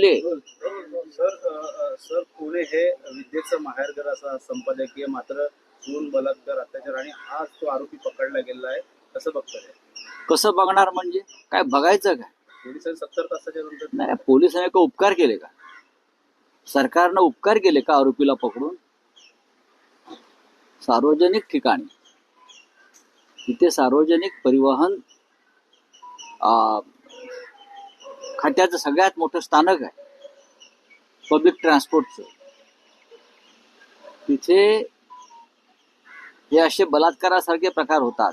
बोले sir sir Pune हे विद्येचं माहेरघर असा संपादकीय मात्र खून बलात्कार अत्याचार आणि आज तो आरोपी पकडला गेलेला आहे. कसं बघताय? कसं बघणार म्हणजे? काय बघायचं काय? पोलिसांनी सत्तर तासाच्या नंतर नाही पोलिसांनी का उपकार केले का? सरकारनं उपकार केले का आरोपीला पकडून? सार्वजनिक ठिकाणी. तिथे सार्वजनिक परिवहन खड्ड्याचं खात्याचं सगळ्यात मोठं स्थानक आहे. पब्लिक ट्रान्सपोर्टचं तिथे हे असे बलात्कारासारखे प्रकार होतात.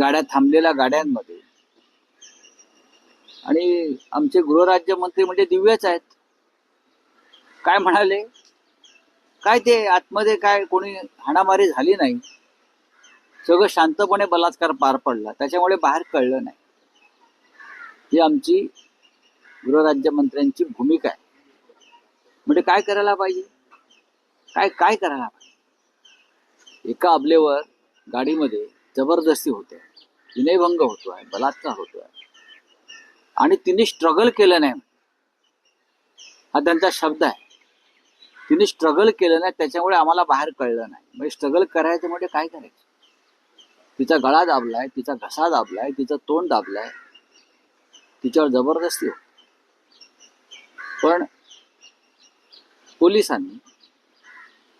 गाड्या थांबलेल्या गाड्यांमध्ये. आणि आमचे गृहराज्यमंत्री म्हणजे दिव्यच आहेत. काय म्हणाले? काय ते आतमध्ये काय कोणी हाणामारी झाली नाही? सगळं शांतपणे बलात्कार पार पडला. त्याच्यामुळे बाहेर कळलं नाही. ही आमची गृहराज्यमंत्र्यांची भूमिका आहे. म्हणजे काय करायला पाहिजे? काय काय करायला पाहिजे? एका अबलेवर गाडीमध्ये जबरदस्ती होते. विनयभंग होतोय बलात्कार होतोय आणि तिने स्ट्रगल केलं नाही. हा त्यांचा शब्द आहे. तिने स्ट्रगल केलं नाही त्याच्यामुळे आम्हाला बाहेर कळलं नाही. म्हणजे स्ट्रगल करायचं म्हणजे काय करायचं? तिचा गळा दाबलाय तिचा घसा दाबलाय तिचं तोंड दाबलाय. तिच्यावर जबरदस्ती होती. पण पोलिसांनी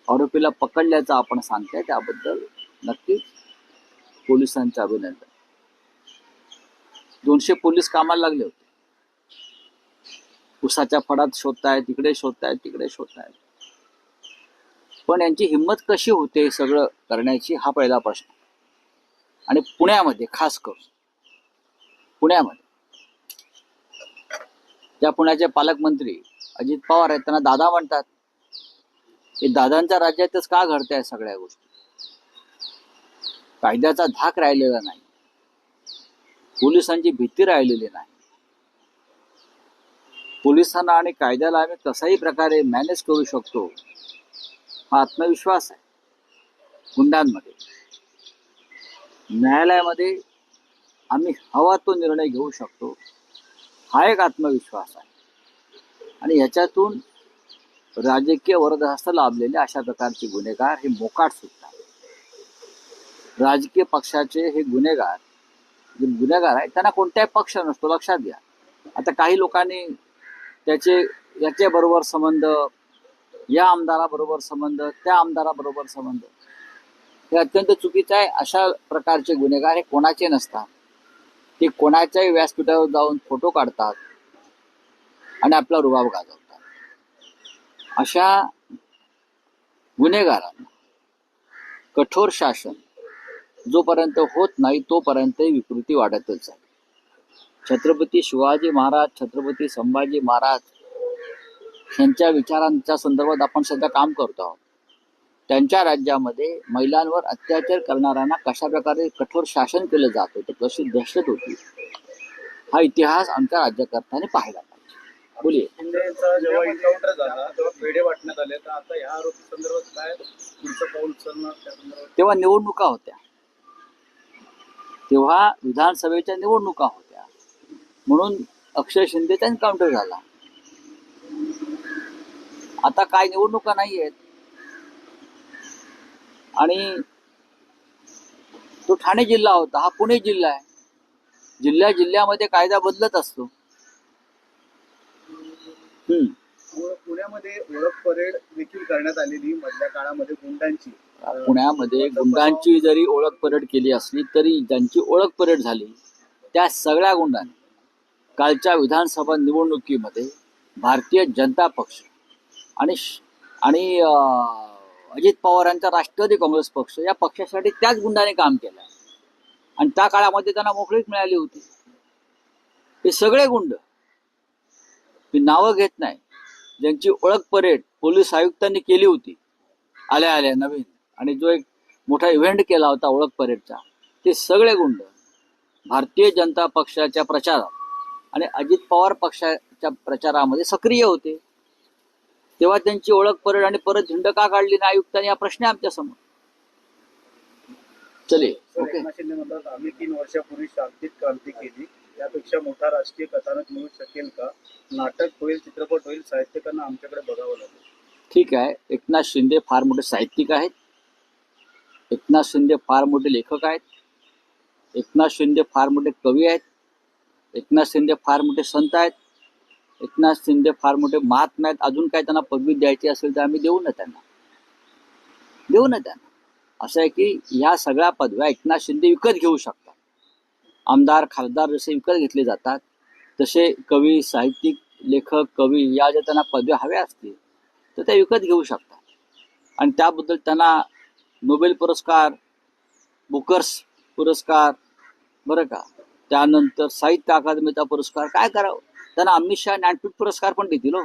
आरोपीला पकडल्याचं आपण सांगताय त्याबद्दल नक्कीच पोलिसांचे अभिनंदन. दोनशे पोलीस कामाला लागले होते. उसाच्या फडात शोधताय तिकडे शोधताय तिकडे शोधताय. पण यांची हिंमत कशी होते हे सगळं करण्याची हा पहिला प्रश्न. आणि पुण्यामध्ये खास करून पुण्यामध्ये त्या पुण्याचे पालकमंत्री अजित पवार आहेत त्यांना दादा म्हणतात. हे दादांच्या राज्यातच का घडत सगळ्या गोष्टी? कायद्याचा धाक राहिलेला नाही. पोलिसांची भीती राहिलेली नाही. पोलिसांना आणि कायद्याला आम्ही कसाही प्रकारे मॅनेज करू शकतो हा आत्मविश्वास आहे. गुंडांमध्ये न्यायालयामध्ये आम्ही हवा तो निर्णय घेऊ शकतो. हा एक आत्मविश्वास आहे. आणि ह्याच्यातून राजकीय वरदहस्त लाभलेले अशा प्रकारचे गुन्हेगार हे मोकाट सुटतात. राजकीय पक्षाचे हे गुन्हेगार जे गुन्हेगार आहेत त्यांना कोणताही पक्ष नसतो लक्षात घ्या. आता काही लोकांनी त्याचे याच्या बरोबर संबंध या आमदाराबरोबर संबंध त्या आमदाराबरोबर संबंध हे अत्यंत चुकीचं आहे. अशा प्रकारचे गुन्हेगार हे कोणाचे नसतात? ते कोणाच्याही व्यासपीठावर जाऊन फोटो काढतात आणि आपला रुबाब गाजवतात. अशा गुन्हेगारांना कठोर शासन जोपर्यंत होत नाही तोपर्यंत विकृती वाढतच आहे छत्रपती शिवाजी महाराज छत्रपती संभाजी महाराज यांच्या विचारांच्या संदर्भात आपण सध्या काम करतो आहोत. त्यांच्या राज्यामध्ये महिलांवर अत्याचार करणाऱ्यांना कशा प्रकारे कठोर शासन केलं जात होतं कशी दहशत होती हा इतिहास आमच्या राज्यकर्त्यांनी पाहिला पाहिजे. बोलिये शिंदेचा जेव्हा एन्काउंटर झाला तेव्हा पेढे वाटण्यात आले. तर आता ह्या आरोपी संदर्भात काय पुढचं पाऊल उचलणार त्या संदर्भात? तेव्हा निवडणुका होत्या. तेव्हा विधानसभेच्या निवडणुका होत्या. म्हणून अक्षय शिंदेचा एन्काउंटर झाला. आता काय निवडणुका नाही आहेत आणि तो ठाणे जिल्हा होता हा पुणे जिल्हा आहे. जिल्ह्या जिल्ह्यामध्ये कायदा बदलत असतो. पुण्यामध्ये ओळख परेड देखील करण्यात आलेली मधल्या काळामध्ये गुंडांची. पुण्यामध्ये गुंडांची जरी ओळख परेड केली असली तरी ज्यांची ओळख परेड झाली त्या सगळ्या गुंडांनी कालच्या विधानसभा निवडणुकीमध्ये भारतीय जनता पक्ष आणि आणि अजित पवारांचा राष्ट्रवादी काँग्रेस पक्ष या पक्षासाठी त्याच गुंडाने काम केलं आणि त्या काळामध्ये त्यांना मोकळीक मिळाली होती. हे सगळे गुंड मी नावं घेत नाही. ज्यांची ओळख परेड पोलीस आयुक्तांनी केली होती. आल्या आल्या नवीन. आणि जो एक मोठा इव्हेंट केला होता ओळख परेडचा ते सगळे गुंड भारतीय जनता पक्षाच्या प्रचारात आणि अजित पवार पक्षाच्या प्रचारामध्ये सक्रिय होते. तेव्हा त्यांची ओळख परेड आणि परत झेंड का काढली ना आयुक्तांनी हा प्रश्न आहे आमच्यासमोर. चले. ओके. एकनाथ शिंदे म्हणतात आम्ही तीन वर्षापूर्वी शांतीत क्रांती केली. त्यापेक्षा मोठा राजकीय कथानक मिळू शकेल का? नाटक होईल चित्रपट होईल साहित्यिकांना आमच्याकडे बघावं लागेल. ठीक आहे. एकनाथ शिंदे फार मोठे साहित्यिक आहेत. एकनाथ शिंदे फार मोठे लेखक आहेत. एकनाथ शिंदे फार मोठे कवी आहेत. एकनाथ शिंदे फार मोठे संत आहेत. एकनाथ शिंदे फार मोठे महात्मा आहेत अजून काय त्यांना पदवी द्यायची असेल तर आम्ही देऊ ना त्यांना. देऊ ना त्यांना. असं आहे की ह्या सगळ्या पदव्या एकनाथ शिंदे विकत घेऊ शकतात. आमदार खासदार जसे विकत घेतले जातात तसे कवी साहित्यिक लेखक कवी या ज्या त्यांना पदव्या हव्या असतील तर त्या विकत घेऊ शकतात. आणि त्याबद्दल त्यांना नोबेल पुरस्कार बुकर्स पुरस्कार बरं का? त्यानंतर साहित्य अकादमीचा पुरस्कार काय करावं? त्यांना अमित शहा ज्ञानपीठ पुरस्कार पण देतील हो.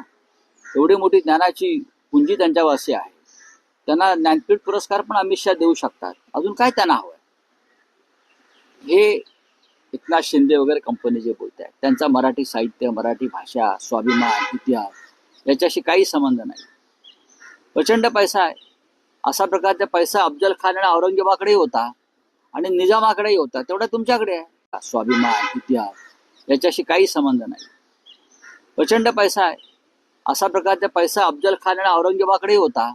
एवढी मोठी ज्ञानाची पुंजी त्यांच्यावासी आहे. त्यांना ज्ञानपीठ पुरस्कार पण अमित शहा देऊ शकतात. अजून काय त्यांना हवं हे एकनाथ शिंदे वगैरे कंपनी जे बोलत आहेत त्यांचा मराठी साहित्य मराठी भाषा स्वाभिमान इतिहास याच्याशी काही संबंध नाही. प्रचंड पैसा आहे. असा प्रकारचा पैसा अफजल खान आणि औरंगजेबाकडेही होता आणि निजामाकडेही होता. तेवढा तुमच्याकडे आहे. स्वाभिमान इतिहास याच्याशी काही संबंध नाही. प्रचंड पैसा आहे. असा प्रकारचा पैसा अफजल खान आणि औरंगजेबाकडेही होता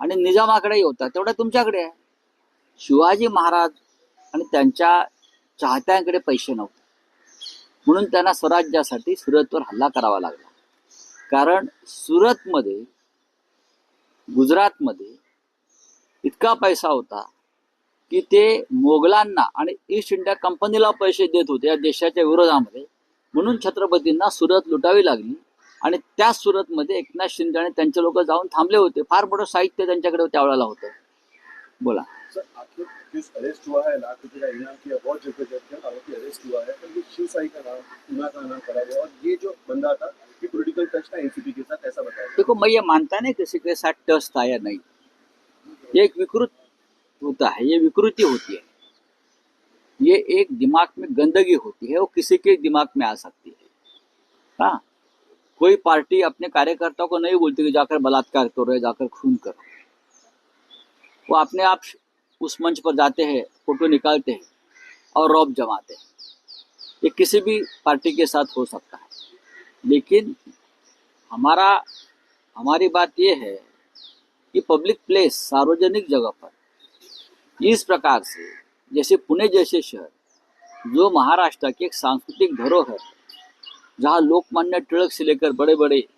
आणि निजामाकडेही होता. तेवढा तुमच्याकडे आहे. शिवाजी महाराज आणि त्यांच्या चाहत्यांकडे पैसे नव्हते. म्हणून त्यांना स्वराज्यासाठी सुरतवर हल्ला करावा लागला. कारण सुरतमध्ये गुजरातमध्ये इतका पैसा होता की ते मोगलांना आणि ईस्ट इंडिया कंपनीला पैसे देत होते या देशाच्या विरोधामध्ये. म्हणून छत्रपतींना सुरत लुटावी लागली. आणि त्या सुरतमध्ये एकनाथ शिंदे आणि त्यांचे लोक जाऊन थांबले होते. फार मोठं साहित्य त्यांच्याकडे त्यावेळेला होतं. बोला. है है देखो मैं ये मानता नहीं किसी के साथ टच था या नहीं। ये एक विकृत होता है ये विकृति होती है। ये एक दिमाग में गंदगी होती है, वो किसी के दिमाग में आ सकती है। हाँ? कोई पार्टी अपने कार्यकर्ताओं को नहीं बोलती कि जाकर बलात्कार करो, या जाकर खून करो। वो अपने आप उस मंच पर जाते हैं, फ़ोटो निकालते हैं और रौब जमाते हैं। ये किसी भी पार्टी के साथ हो सकता है। लेकिन हमारा, हमारी बात ये है कि पब्लिक प्लेस सार्वजनिक जगह पर इस प्रकार से जैसे पुणे जैसे शहर, जो महाराष्ट्र की एक सांस्कृतिक धरोहर जहाँ लोकमान्य टिळक से लेकर बड़े बड़े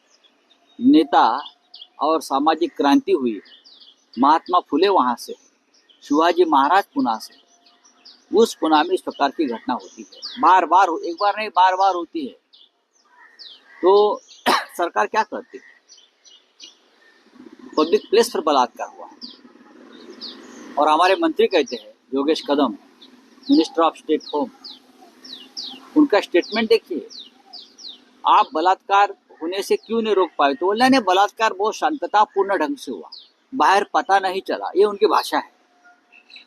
नेता और सामाजिक क्रांति हुई महात्मा फुले वहाँ से शिवाजी महाराज पुणे से उस पुना में इस प्रकार की घटना होती है। बार बार हो- एक बार नहीं बार बार होती है। तो सरकार क्या करती है? पब्लिक प्लेस पर बलात्कार हुआ और हमारे मंत्री कहते हैं Yogesh Kadam minister of state home उनका स्टेटमेंट देखिए। आप बलात्कार होने से क्यों नहीं रोक पाए? तो बोला नहीं, बलात्कार बहुत शांततापूर्ण ढंग से हुआ। बाहर पता नहीं चला, ये उनकी भाषा है।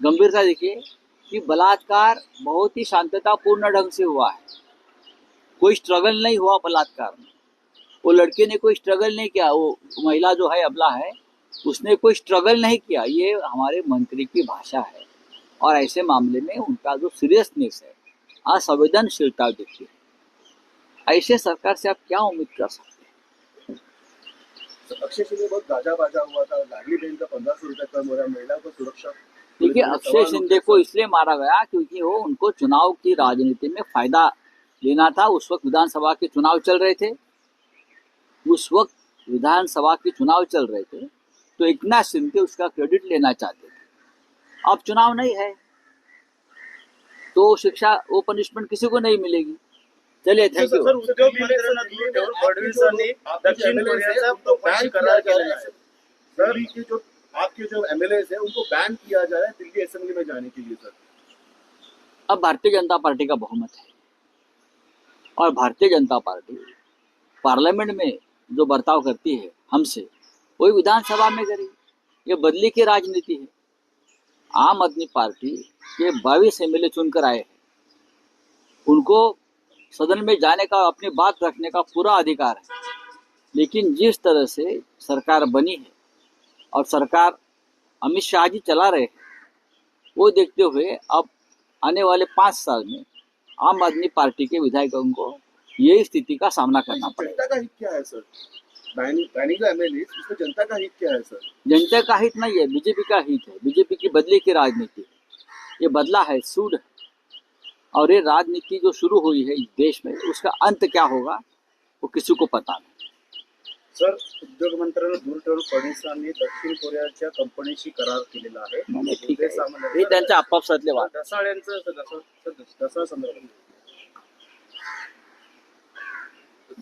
गंभीरता देखिए कि बलात्कार बहुत ही शांततापूर्ण ढंग से हुआ है। कोई स्ट्रगल नहीं हुआ बलात्कार में। वो लड़के ने कोई स्ट्रगल नहीं किया, वो महिला जो है, अबला है, उसने कोई स्ट्रगल नहीं किया। ये हमारे मंत्री की भाषा है। और ऐसे मामले में उनका जो सीरियसनेस है असंवेदनशीलता देखिए। ऐसे सरकार से आप क्या उम्मीद कर सकते हैं? सर अक्षय शिंदे बहुत गाजा बाजा हुआ था लाडली बहन का पंद्रह सौ रुपये कम हो रहा महिला को सुरक्षा। देखिए अक्षय शिंदे को इसलिए मारा गया क्योंकि वो उनको चुनाव की राजनीति में फ़ायदा लेना था। उस वक्त विधानसभा के चुनाव चल रहे थे। उस वक्त विधानसभा के चुनाव चल रहे थे। तो एकनाथ शिंदे उसका क्रेडिट लेना चाहते अब चुनाव नहीं है तो शिक्षा वो पनिशमेंट किसी को नहीं मिलेगी। चलिए थैंक यू सर तो बॅन करार केलेला आहे सर। की जो आपके जो एमएलए है उनको बैन किया जा रहा है दिल्ली असेंबली में जाने के लिए सर। अब भारतीय जनता पार्टी का बहुमत है। और भारतीय जनता पार्टी पार्लियामेंट में जो बर्ताव करती है हमसे वही विधानसभा में करी ये बदली की राजनीति है। आम आदमी पार्टी के बाईस एम चुनकर आए हैं। उनको सदन में जाने का अपनी बात रखने का पूरा अधिकार है। लेकिन जिस तरह से सरकार बनी है और सरकार अमित शाह जी चला रहे हैं वो देखते हुए अब आने वाले पाँच साल में आम आदमी पार्टी के विधायकों को यही स्थिति का सामना करना पड़ेगा। जनता का हित क्या है सर बैनिंग बैनिंग एमएलए इसमें जनता का हित क्या है सर? जनता का हित नहीं है बीजेपी का हित है। बीजेपी की बदले की राजनीति। ये बदला है सूड और ये राजनीति जो शुरू हुई है इस देश में उसका अंत क्या होगा वो किसी को पता नहीं। सर उद्योग मंत्र्यांना फडणवीसांनी दक्षिण कोरियाच्या कंपनीशी करार केलेला आहे. ठीक उदय आहे. सामंत- हे त्यांच्या आपापसातले वाद. ढसाळ यांचं ढसाळ ढसाळ संदर्भात.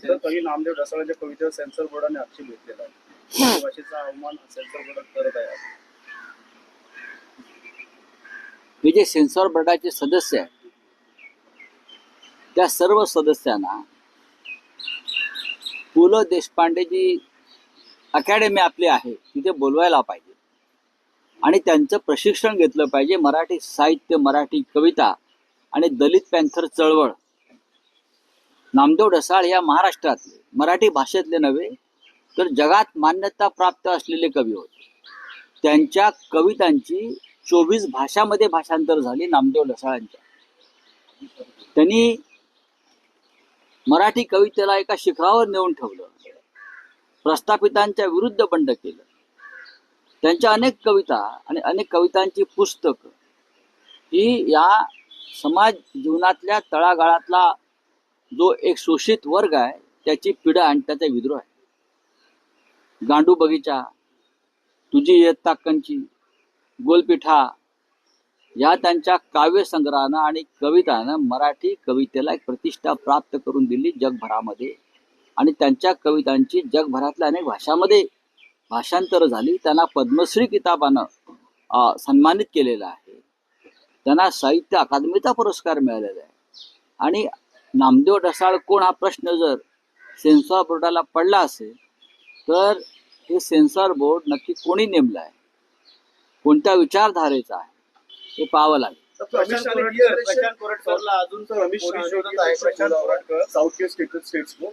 काही नामदेव ढसाळांच्या कवितेवर सेन्सर बोर्डाने आक्षेप घेतलेला आहे. भाषेचा अवमान सेन्सर बोर्ड करत आहे. हे जे सेन्सॉर बोर्डाचे सदस्य आहेत त्या सर्व सदस्यांना पु ल देशपांडे जी अकॅडमी आपली आहे तिथे बोलवायला पाहिजे. आणि त्यांचं प्रशिक्षण घेतलं पाहिजे मराठी साहित्य मराठी कविता आणि दलित पॅन्थर चळवळ. नामदेव ढसाळ या महाराष्ट्रातले मराठी भाषेतले नव्हे तर जगात मान्यता प्राप्त असलेले कवी होते. त्यांच्या कवितांची चोवीस भाषामध्ये भाषांतर झाली नामदेव ढसाळांच्या त्यांनी मराठी कवितेला एका शिखरावर नेऊन ठेवलं प्रस्थापितांच्या विरुद्ध बंड केलं. त्यांच्या अनेक कविता आणि अनेक कवितांची पुस्तकं ही या समाज जीवनातल्या तळागाळातला जो एक शोषित वर्ग आहे त्याची पिढा आणि त्याचा विद्रोह आहे. गांडू बगीचा तुझी येत्ता कंची गोलपिठा या त्यांच्या काव्यसंग्रहानं आणि कवितानं मराठी कवितेला एक प्रतिष्ठा प्राप्त करून दिली जगभरामध्ये. आणि त्यांच्या कवितांची जगभरातल्या अनेक भाषामध्ये भाषांतर झाली. त्यांना पद्मश्री किताबानं सन्मानित केलेलं आहे. त्यांना साहित्य अकादमीचा पुरस्कार मिळालेला आहे. आणि नामदेव ढसाळ कोण हा प्रश्न जर सेन्सॉर बोर्डाला पडला असेल तर हे सेन्सॉर बोर्ड नक्की कोणी नेमलं आहे? कोणत्या विचारधारेचा आहे? हे पाहावं लागेल. किया अमित शाह ने हो?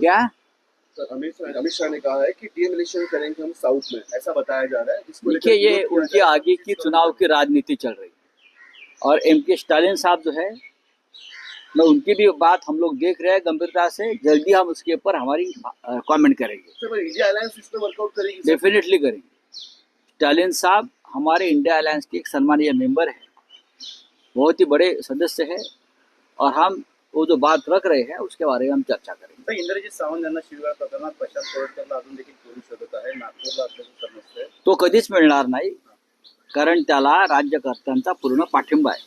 क्या? सर अमित शाह अमित शाह ने कहा है कि डीएमएलेशन करेंगे हम साउथ में। ऐसा बताया जा रहा है जिसको लेकर देखिए ये उनकी। आगे की चुनाव की राजनीति चल रही है। और एम के स्टालिन साहब जो है मैं उनकी भी बात हम लोग देख रहे हैं गंभीरता से। जल्दी हम उसके ऊपर हमारी कमेंट करेंगे। डेफिनेटली करेंगे स्टालिन साहब हमारे इंडिया अलायंस के एक सम्मानीय मेंबर है। बहुत ही बड़े सदस्य है और हम वो जो बात रख रहे हैं उसके बारे में हम चर्चा करेंगे। इंद्रजित सावंत यांना शिवगाळ प्रकरणात प्रशांत कोरटकरला अजून देखील पोलीस शोधत आहे नागपूरला असल्याचं समजतंय तो कधीच मिळणार नाही कारण त्याला राज्यकर्त्यांचा पूर्ण पाठिंबा आहे.